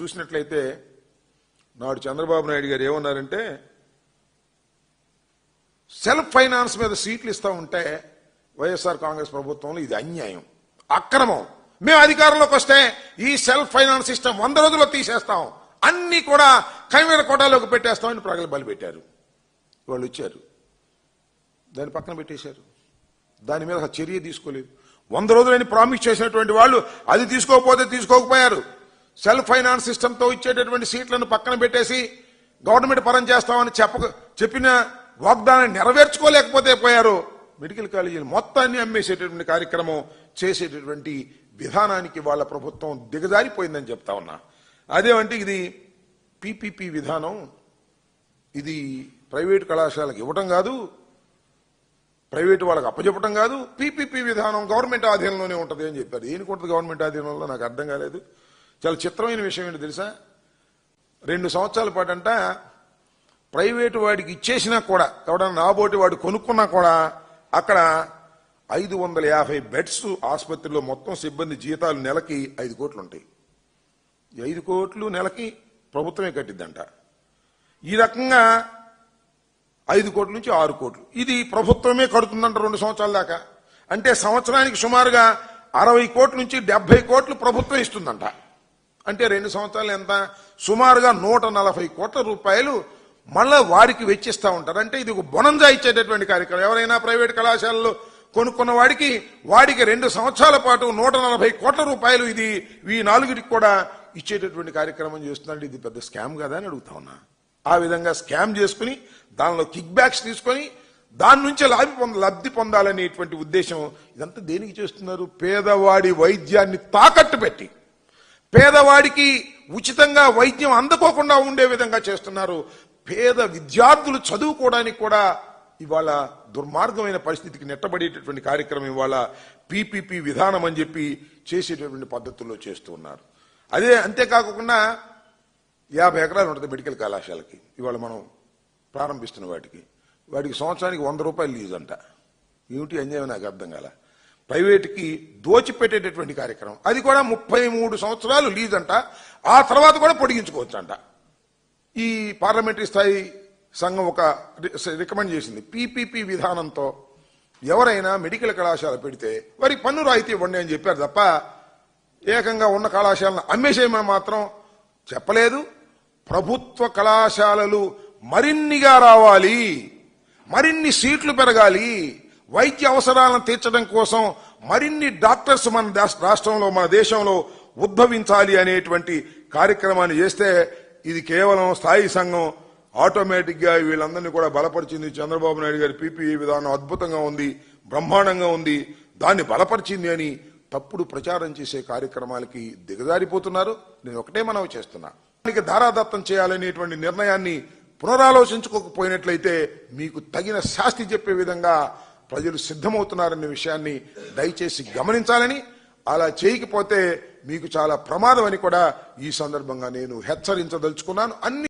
చూసినట్లయితే నాడు చంద్రబాబు నాయుడు గారు ఏమన్నారంటే సెల్ఫ్ ఫైనాన్స్ మీద సీట్లు ఇస్తూ ఉంటే వైఎస్ఆర్ కాంగ్రెస్ ప్రభుత్వంలో ఇది అన్యాయం అక్రమం. మేము అధికారంలోకి వస్తే ఈ సెల్ఫ్ ఫైనాన్స్ సిస్టమ్ వంద రోజుల్లో తీసేస్తాం. అన్ని కూడా కైమేర కోటాలోకి పెట్టేస్తామని ప్రగల్భాలు పెట్టారు వాళ్ళు వచ్చారు. దాన్ని పక్కన పెట్టేశారు. దాని మీద చర్య తీసుకోలేదు. వంద రోజులని ప్రామిస్ చేసినటువంటి వాళ్ళు అది తీసుకోకపోతే తీసుకోకపోయారు. సెల్ఫ్ ఫైనాన్స్ సిస్టంతో ఇచ్చేటటువంటి సీట్లను పక్కన పెట్టేసి గవర్నమెంట్ పరం చేస్తామని చెప్ప చెప్పిన వాగ్దానాన్ని నెరవేర్చుకోలేకపోతే పోయారు. మెడికల్ కాలేజీలు మొత్తాన్ని అమ్మేసేటటువంటి కార్యక్రమం చేసేటటువంటి విధానానికి వాళ్ళ ప్రభుత్వం దిగజారిపోయిందని చెప్తా ఉన్నా. అదేమంటే ఇది పీపీపీ విధానం. ఇది ప్రైవేట్ కళాశాలకు ఇవ్వటం కాదు. ప్రైవేటు వాళ్ళకి అప్పచెప్పటం కాదు. పీపీపీ విధానం గవర్నమెంట్ ఆధీనంలోనే ఉంటుంది అని చెప్పారు. దేనికి ఉంటుంది గవర్నమెంట్ ఆధీనంలో నాకు అర్థం కాలేదు. చాలా చిత్రమైన విషయం ఏంటి తెలుసా? రెండు సంవత్సరాల పాటు అంట ప్రైవేటు వాడికి ఇచ్చేసినా కూడా ఎవడన్నా నాబోటి వాడు కొనుక్కున్నా కూడా అక్కడ ఐదు వందల యాభై బెడ్స్ ఆసుపత్రిలో మొత్తం సిబ్బంది జీతాలు నెలకి ఐదు కోట్లు ఉంటాయి ఐదు కోట్లు నెలకి ప్రభుత్వమే కట్టిద్దంట. ఈ రకంగా ఐదు కోట్ల నుంచి ఆరు కోట్లు. ఇది ప్రభుత్వమే కడుతుందంట రెండు సంవత్సరాల దాకా. అంటే సంవత్సరానికి సుమారుగా అరవై కోట్ల నుంచి డెబ్బై కోట్లు ప్రభుత్వం ఇస్తుందంట. అంటే రెండు సంవత్సరాలు ఎంత? సుమారుగా నూట నలభై కోట్ల రూపాయలు మళ్ళా వారికి వెచ్చిస్తూ ఉంటారు. అంటే ఇది ఒక బొనంజా ఇచ్చేటటువంటి కార్యక్రమం. ఎవరైనా ప్రైవేట్ కళాశాలలో కొనుక్కున్న వాడికి వాడికి రెండు సంవత్సరాల పాటు నూట నలభై కోట్ల రూపాయలు ఇది ఈ నాలుగిటికి కూడా ఇచ్చేటటువంటి కార్యక్రమం చేస్తున్నాడు. ఇది పెద్ద స్కామ్ కదా అని అడుగుతా ఉన్నా. ఆ విధంగా స్కామ్ చేసుకుని దానిలో కిక్ బ్యాక్స్ తీసుకొని దాని నుంచి లాభి పొంద లబ్ధి పొందాలనేటువంటి ఉద్దేశం. ఇదంతా దేనికి చేస్తున్నారు? పేదవాడి వైద్యాన్ని తాకట్టు పెట్టి. పేదవాడికి ఉచితంగా వైద్యం అందుకోకుండా ఉండే విధంగా చేస్తున్నారు. పేద విద్యార్థులు చదువుకోవడానికి కూడా ఇవాళ దుర్మార్గమైన పరిస్థితికి నెట్టబడేటటువంటి కార్యక్రమం ఇవాళ పీపీపీ విధానం అని చెప్పి చేసేటటువంటి పద్ధతుల్లో చేస్తూ ఉన్నారు. అదే అంతేకాకుండా యాభై ఎకరాలు ఉంటుంది మెడికల్ కళాశాలకి. ఇవాళ మనం ప్రారంభిస్తున్న వాటికి. వాటికి సంవత్సరానికి వంద రూపాయలు లీజ్ అంట ఏమిటి అన్యాయం నాకు అర్థం కాలే? ప్రైవేట్కి దోచిపెట్టేటటువంటి కార్యక్రమం. అది కూడా ముప్పై మూడు సంవత్సరాలు లీజ్ అంట ఆ తర్వాత కూడా పొడిగించుకోవచ్చు అంట ఈ పార్లమెంటరీ స్థాయి సంఘం ఒక రి- రికమెండ్ చేసింది. పీపీపీ విధానంతో ఎవరైనా మెడికల్ కళాశాల పెడితే వారికి పన్ను రాయితీ ఇవ్వండి అని చెప్పారు తప్ప ఏకంగా ఉన్న కళాశాలను అమ్మేసేయమని మాత్రం చెప్పలేదు. ప్రభుత్వ కళాశాలలు మరిన్నిగా రావాలి. మరిన్ని సీట్లు పెరగాలి. వైద్య అవసరాలను తీర్చడం కోసం మరిన్ని డాక్టర్స్ మన దేశ- రాష్ట్రంలో మన దేశంలో ఉద్భవించాలి అనేటువంటి కార్యక్రమాన్ని చేస్తే ఇది కేవలం స్థాయి సంఘం ఆటోమేటిక్గా వీళ్ళందరినీ కూడా బలపరిచింది చంద్రబాబు నాయుడు గారి పీపీఈ విధానం అద్భుతంగా ఉంది బ్రహ్మాండంగా ఉంది. దాన్ని బలపరిచింది అని తప్పుడు ప్రచారం చేసే కార్యక్రమాలకి దిగజారిపోతున్నారు. నేను ఒకటే మనవి చేస్తున్నా. దానికి ధారాదత్తం చేయాలనేటువంటి నిర్ణయాన్ని పునరాలోచించుకోకపోయినట్లయితే మీకు తగిన శాస్తి చెప్పే విధంగా ప్రజలు సిద్ధమవుతున్నారనే విషయాన్ని దయచేసి గమనించాలని అలా చేయకపోతే మీకు చాలా ప్రమాదం అని కూడా ఈ సందర్భంగా నేను హెచ్చరించదలుచుకున్నాను. అన్ని